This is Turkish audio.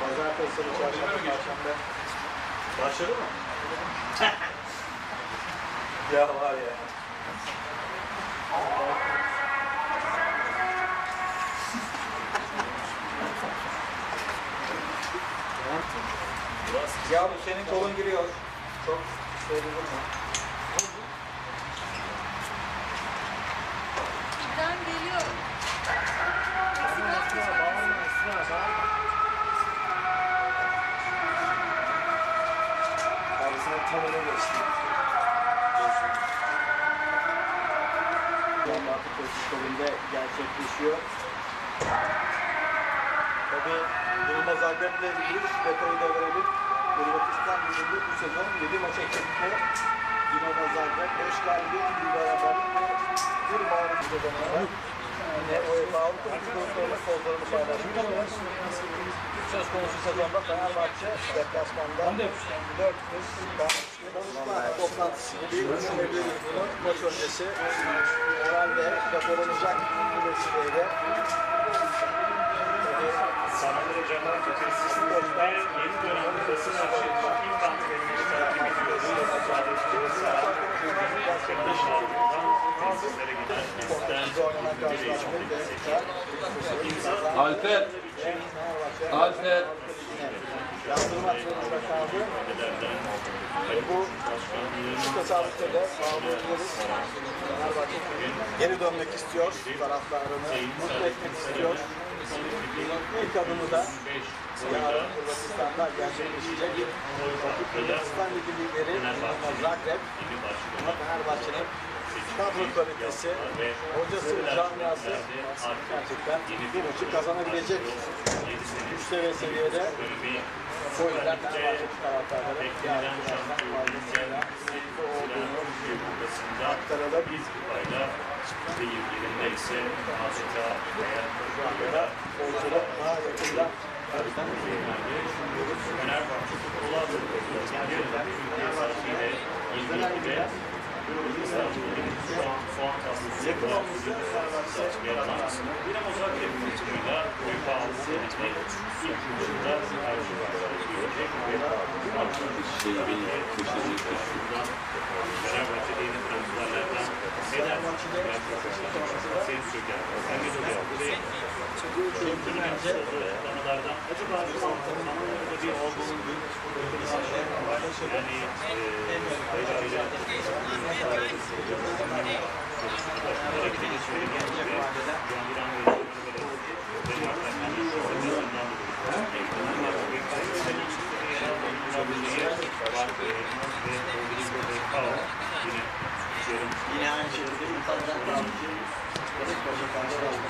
Pazartesi, salı, çarşamba, perşembe. Başladı mı? ya var ya. Ya bu senin kolun giriyor. Çok şey dedim ya. Şu anda artık tesislerinde gerçekleşiyor. Tabii Durma Zagreb'le ilgili detayı da verelim. Hırvatistan Ligi'nde bu sezon 7 maça çıktı. Dinamo Zagreb 5 galibiyet, bir beraberlik ve bir mağlup kazanarak yine UEFA Avrupa Kupası'nın pozlarını paylaşmış. Söz konusu sezonda Fenerbahçe deplasmanda 4 kez toplantısı gibi düşünebiliriz bunu. Maç öncesi herhalde rapor olacak bu vesileyle. Sanatlar Hocam'ın tesisinde yeni dönem basın arşivinde ilk antrenörü takip ediyoruz. Alper, Alper. yazdırmak zorunda kaldı. Bu tasarrufta da sağlayabiliriz. Fenerbahçe geri dönmek istiyor. Taraftarını mutlu etmek istiyor. İlk adımı da yarın Hırvatistan'da gerçekleşecek. Hırvatistan Ligi lideri Zagreb. Fenerbahçe'nin kadro kalitesi, hocası, camiası gerçekten bir maçı kazanabilecek güçte ve seviyede. O yüzden Fenerbahçe taraftarları yarın birazdan mutlu olduğunu aktaralım. Değil yerinde ise adeta veya da futbolcular daha yakından Fenerbahçe futbolu adına gerçekten Türkiye saatiyle 22'de şu an soğan olması Fenerbahçe yer alan Dinamo Zagreb takımıyla UEFA Ligi'ne ilk yılında karşı karşıya gelecek ve köşede şuradan Yaptığı açıklamalardan acaba bu anlamda bir olduğunu yani eee ayrı ayrı yine aynı şekilde Beşiktaş'la Gracias.